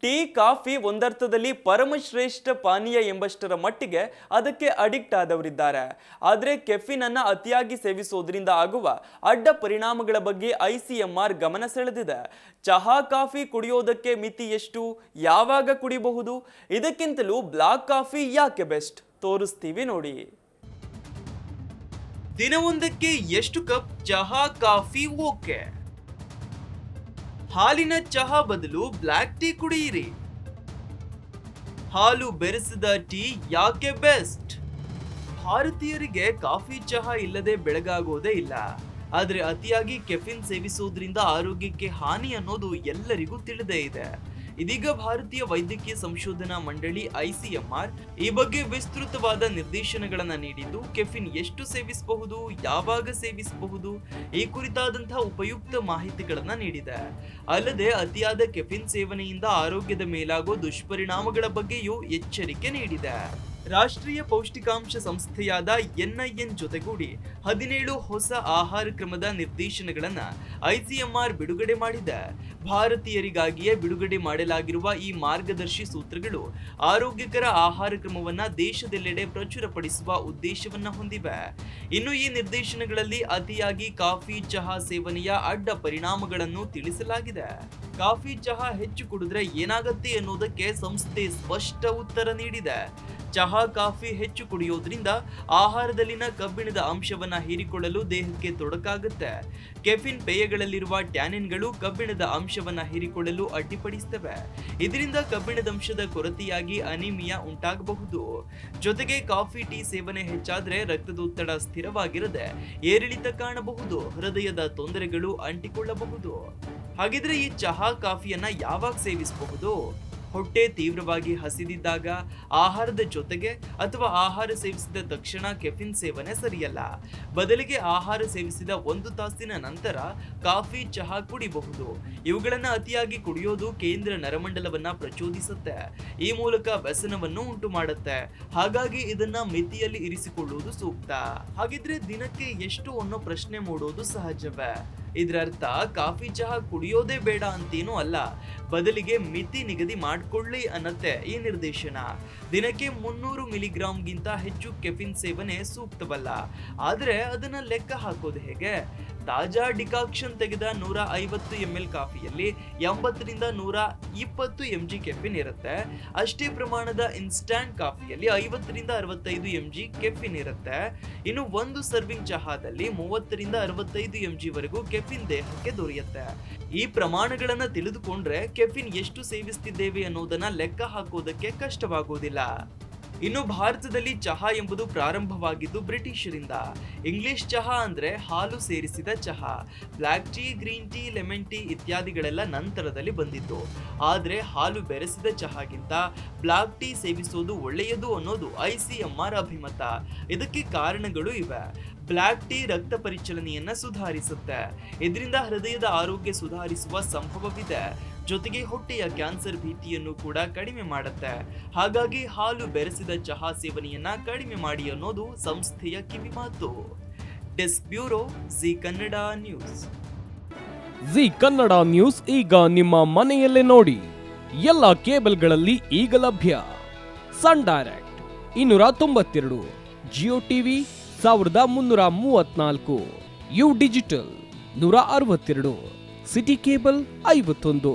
Tea, coffee ಒಂದರ್ಥದಲ್ಲಿ ಪರಮಶ್ರೇಷ್ಠ ಪಾನೀಯ ಎಂಬಷ್ಟರ ಮಟ್ಟಿಗೆ ಅದಕ್ಕೆ ಅಡಿಕ್ಟ್ ಆದವರಿದ್ದಾರೆ. ಆದರೆ ಕೆಫಿನ್ ಅನ್ನು ಅತಿಯಾಗಿ ಸೇವಿಸೋದ್ರಿಂದ ಆಗುವ ಅಡ್ಡ ಪರಿಣಾಮಗಳ ಬಗ್ಗೆ ಐಸಿಎಂಆರ್ ಗಮನ ಸೆಳೆದಿದೆ. ಚಹಾ, ಕಾಫಿ ಕುಡಿಯೋದಕ್ಕೆ ಮಿತಿ ಎಷ್ಟು? ಯಾವಾಗ ಕುಡಿಬಹುದು? ಇದಕ್ಕಿಂತಲೂ ಬ್ಲಾಕ್ ಕಾಫಿ ಯಾಕೆ ಬೆಸ್ಟ್? ತೋರಿಸ್ತೀವಿ ನೋಡಿ. ದಿನವೊಂದಕ್ಕೆ ಎಷ್ಟು ಕಪ್ ಚಹಾ, ಕಾಫಿ ಓಕೆ? ಹಾಲಿನ ಚಹಾ ಬದಲು ಬ್ಲ್ಯಾಕ್ ಟೀ ಕುಡಿಯಿರಿ. ಹಾಲು ಬೆರೆಸಿದ ಟೀ ಯಾಕೆ ಬೆಸ್ಟ್? ಭಾರತೀಯರಿಗೆ ಕಾಫಿ ಚಹಾ ಇಲ್ಲದೆ ಬೆಳಗಾಗೋದೇ ಇಲ್ಲ. ಆದರೆ ಅತಿಯಾಗಿ ಕೆಫಿನ್ ಸೇವಿಸೋದ್ರಿಂದ ಆರೋಗ್ಯಕ್ಕೆ ಹಾನಿ ಅನ್ನೋದು ಎಲ್ಲರಿಗೂ ತಿಳಿದೇ ಇದೆ. ಇದೀಗ ಭಾರತೀಯ ವೈದ್ಯಕೀಯ ಸಂಶೋಧನಾ ಮಂಡಳಿ, ಐಸಿಎಂಆರ್, ಈ ಬಗ್ಗೆ ವಿಸ್ತೃತವಾದ ನಿರ್ದೇಶನಗಳನ್ನು ನೀಡಿದ್ದು, ಕೆಫಿನ್ ಎಷ್ಟು ಸೇವಿಸಬಹುದು, ಯಾವಾಗ ಸೇವಿಸಬಹುದು, ಈ ಕುರಿತಾದಂತಹ ಉಪಯುಕ್ತ ಮಾಹಿತಿಗಳನ್ನು ನೀಡಿದೆ. ಅಲ್ಲದೆ, ಅತಿಯಾದ ಕೆಫಿನ್ ಸೇವನೆಯಿಂದ ಆರೋಗ್ಯದ ಮೇಲಾಗೋ ದುಷ್ಪರಿಣಾಮಗಳ ಬಗ್ಗೆಯೂ ಎಚ್ಚರಿಕೆ ನೀಡಿದೆ. ರಾಷ್ಟ್ರೀಯ ಪೌಷ್ಟಿಕಾಂಶ ಸಂಸ್ಥೆಯಾದ ಎನ್ಐಎನ್ ಜೊತೆಗೂಡಿ ಹದಿನೇಳು ಹೊಸ ಆಹಾರ ಕ್ರಮದ ನಿರ್ದೇಶನಗಳನ್ನು ಐಸಿಎಂಆರ್ ಬಿಡುಗಡೆ ಮಾಡಿದೆ. ಭಾರತೀಯರಿಗಾಗಿಯೇ ಬಿಡುಗಡೆ ಮಾಡಲಾಗಿರುವ ಈ ಮಾರ್ಗದರ್ಶಿ ಸೂತ್ರಗಳು ಆರೋಗ್ಯಕರ ಆಹಾರ ಕ್ರಮವನ್ನು ದೇಶದೆಲ್ಲೆಡೆ ಪ್ರಚುರಪಡಿಸುವ ಉದ್ದೇಶವನ್ನು ಹೊಂದಿವೆ. ಇನ್ನು ಈ ನಿರ್ದೇಶನಗಳಲ್ಲಿ ಅತಿಯಾಗಿ ಕಾಫಿ, ಚಹಾ ಸೇವನೆಯ ಅಡ್ಡ ಪರಿಣಾಮಗಳನ್ನು ತಿಳಿಸಲಾಗಿದೆ. ಕಾಫಿ ಚಹಾ ಹೆಚ್ಚು ಕುಡಿದ್ರೆ ಏನಾಗತ್ತೆ ಅನ್ನೋದಕ್ಕೆ ಸಂಸ್ಥೆ ಸ್ಪಷ್ಟ ಉತ್ತರ ನೀಡಿದೆ. ಚಹಾ, ಕಾಫಿ ಹೆಚ್ಚು ಕುಡಿಯೋದ್ರಿಂದ ಆಹಾರದಲ್ಲಿನ ಕಬ್ಬಿಣದ ಅಂಶವನ್ನ ಹೀರಿಕೊಳ್ಳಲು ದೇಹಕ್ಕೆ ತೊಡಕಾಗುತ್ತೆ. ಕೆಫಿನ್ ಪೇಯಗಳಲ್ಲಿರುವ ಟ್ಯಾನಿನ್ಗಳು ಕಬ್ಬಿಣದ ಅಂಶವನ್ನ ಹೀರಿಕೊಳ್ಳಲು ಅಡ್ಡಿಪಡಿಸ್ತವೆ. ಇದರಿಂದ ಕಬ್ಬಿಣದ ಅಂಶದ ಕೊರತೆಯಾಗಿ ಅನಿಮಿಯಾ ಉಂಟಾಗಬಹುದು. ಜೊತೆಗೆ ಕಾಫಿ, ಟೀ ಸೇವನೆ ಹೆಚ್ಚಾದ್ರೆ ರಕ್ತದೊತ್ತಡ ಸ್ಥಿರವಾಗಿರದೆ ಏರಿಳಿತ ಕಾಣಬಹುದು. ಹೃದಯದ ತೊಂದರೆಗಳು ಅಂಟಿಕೊಳ್ಳಬಹುದು. ಹಾಗಿದ್ರೆ ಈ ಚಹಾ ಕಾಫಿಯನ್ನ ಯಾವಾಗ ಸೇವಿಸಬಹುದು? ಹೊಟ್ಟೆ ತೀವ್ರವಾಗಿ ಹಸಿದಿದ್ದಾಗ ಆಹಾರದ ಜೊತೆಗೆ ಅಥವಾ ಆಹಾರ ಸೇವಿಸಿದ ತಕ್ಷಣ ಕೆಫಿನ್ ಸೇವನೆ ಸರಿಯಲ್ಲ. ಬದಲಿಗೆ ಆಹಾರ ಸೇವಿಸಿದ ಒಂದು ತಾಸಿನ ನಂತರ ಕಾಫಿ, ಚಹಾ ಕುಡಿಬಹುದು. ಇವುಗಳನ್ನ ಅತಿಯಾಗಿ ಕುಡಿಯೋದು ಕೇಂದ್ರ ನರಮಂಡಲವನ್ನ ಪ್ರಚೋದಿಸುತ್ತೆ. ಈ ಮೂಲಕ ವ್ಯಸನವನ್ನು ಉಂಟು ಮಾಡುತ್ತೆ ಹಾಗಾಗಿ ಇದನ್ನ ಮಿತಿಯಲ್ಲಿ ಇರಿಸಿಕೊಳ್ಳುವುದು ಸೂಕ್ತ. ಹಾಗಿದ್ರೆ ದಿನಕ್ಕೆ ಎಷ್ಟು ಅನ್ನೋ ಪ್ರಶ್ನೆ ಮೂಡೋದು ಸಹಜವೇ. ಇದರರ್ಥ ಕಾಫಿ ಚಹಾ ಕುಡಿಯೋದೇ ಬೇಡ ಅಂತೇನೂ ಅಲ್ಲ. ಬದಲಿಗೆ ಮಿತಿ ನಿಗದಿ ಮಾಡ್ಕೊಳ್ಳಿ ಅನ್ನತ್ತೆ ಈ ನಿರ್ದೇಶನ. ದಿನಕ್ಕೆ ಮುನ್ನೂರು ಮಿಲಿಗ್ರಾಮ್ಗಿಂತ ಹೆಚ್ಚು ಕೆಫಿನ್ ಸೇವನೆ ಸೂಕ್ತವಲ್ಲ. ಆದ್ರೆ ಅದನ್ನ ಲೆಕ್ಕ ಹಾಕೋದು ಹೇಗೆ? ತಾಜಾ ಡಿಕಾಕ್ಷನ್ ತೆಗೆದ ನೂರ ಐವತ್ತು ಎಂ ಎಲ್ ಕಾಫಿಯಲ್ಲಿ ಎಂಬತ್ತರಿಂದ ನೂರ ಇಪ್ಪತ್ತು ಎಂ ಜಿ ಕೆಫಿನ್ ಇರುತ್ತೆ. ಅಷ್ಟೇ ಪ್ರಮಾಣದ ಇನ್ಸ್ಟ್ಯಾಂಟ್ ಕಾಫಿಯಲ್ಲಿ ಐವತ್ತರಿಂದ ಅರವತ್ತೈದು ಎಂ ಜಿ ಕೆಫಿನ್ ಇರುತ್ತೆ. ಇನ್ನು ಒಂದು ಸರ್ವಿಂಗ್ ಚಹಾದಲ್ಲಿ ಮೂವತ್ತರಿಂದ ಅರವತ್ತೈದು ಎಂ ಜಿ ವರೆಗೂ ಕೆಫಿನ್ ದೇಹಕ್ಕೆ ದೊರೆಯುತ್ತೆ. ಈ ಪ್ರಮಾಣಗಳನ್ನು ತಿಳಿದುಕೊಂಡ್ರೆ ಕೆಫಿನ್ ಎಷ್ಟು ಸೇವಿಸ್ತಿದ್ದೇವೆ ಅನ್ನೋದನ್ನ ಲೆಕ್ಕ ಹಾಕೋದಕ್ಕೆ ಕಷ್ಟವಾಗುವುದಿಲ್ಲ ಇನ್ನು ಭಾರತದಲ್ಲಿ ಚಹಾ ಎಂಬುದು ಪ್ರಾರಂಭವಾಗಿದ್ದು ಬ್ರಿಟಿಷರಿಂದ. ಇಂಗ್ಲಿಷ್ ಚಹಾ ಅಂದ್ರೆ ಹಾಲು ಸೇರಿಸಿದ ಚಹಾ. Black tea, green tea, lemon tea ಇತ್ಯಾದಿಗಳೆಲ್ಲ ನಂತರದಲ್ಲಿ ಬಂದಿತ್ತು ಆದರೆ ಹಾಲು ಬೆರೆಸಿದ ಚಹಾಗಿಂತ ಬ್ಲಾಕ್ ಟೀ ಸೇವಿಸೋದು ಒಳ್ಳೆಯದು ಅನ್ನೋದು ಐಸಿಎಂಆರ್ ಅಭಿಮತ. ಇದಕ್ಕೆ ಕಾರಣಗಳು ಇವೆ. ಬ್ಲ್ಯಾಕ್ ಟೀ ರಕ್ತ ಪರಿಚಲನೆಯನ್ನ ಸುಧಾರಿಸುತ್ತೆ. ಇದರಿಂದ ಹೃದಯದ ಆರೋಗ್ಯ ಸುಧಾರಿಸುವ ಸಂಭವವಿದೆ. ಜೊತೆಗೆ ಹೊಟ್ಟೆಯ ಕ್ಯಾನ್ಸರ್ ಭೀತಿಯನ್ನು ಕೂಡ ಕಡಿಮೆ ಮಾಡುತ್ತೆ. ಹಾಗಾಗಿ ಹಾಲು ಬೆರೆಸಿದ ಚಹಾ ಸೇವನೆಯನ್ನ ಕಡಿಮೆ ಮಾಡಿ ಅನ್ನೋದು ಸಂಸ್ಥೆಯ ಕಿವಿಮಾತು desk bureau Zee Kannada news. Zee Kannada news ಈಗ ನಿಮ್ಮ ಮನೆಯಲ್ಲೇ ನೋಡಿ. ಎಲ್ಲ ಕೇಬಲ್ಗಳಲ್ಲಿ ಈಗ ಲಭ್ಯ. ಸನ್ ಡೈರೆಕ್ಟ್ ಇನ್ನೂರ ತೊಂಬತ್ತೆರಡು, ಜಿಯೋ ಟಿವಿ ಸಾವಿರದ ಮುನ್ನೂರ ಮೂವತ್ನಾಲ್ಕು ಯು ಡಿಜಿಟಲ್ ನೂರ ಅರವತ್ತೆರಡು, ಸಿಟಿ ಕೇಬಲ್ ಐವತ್ತೊಂದು.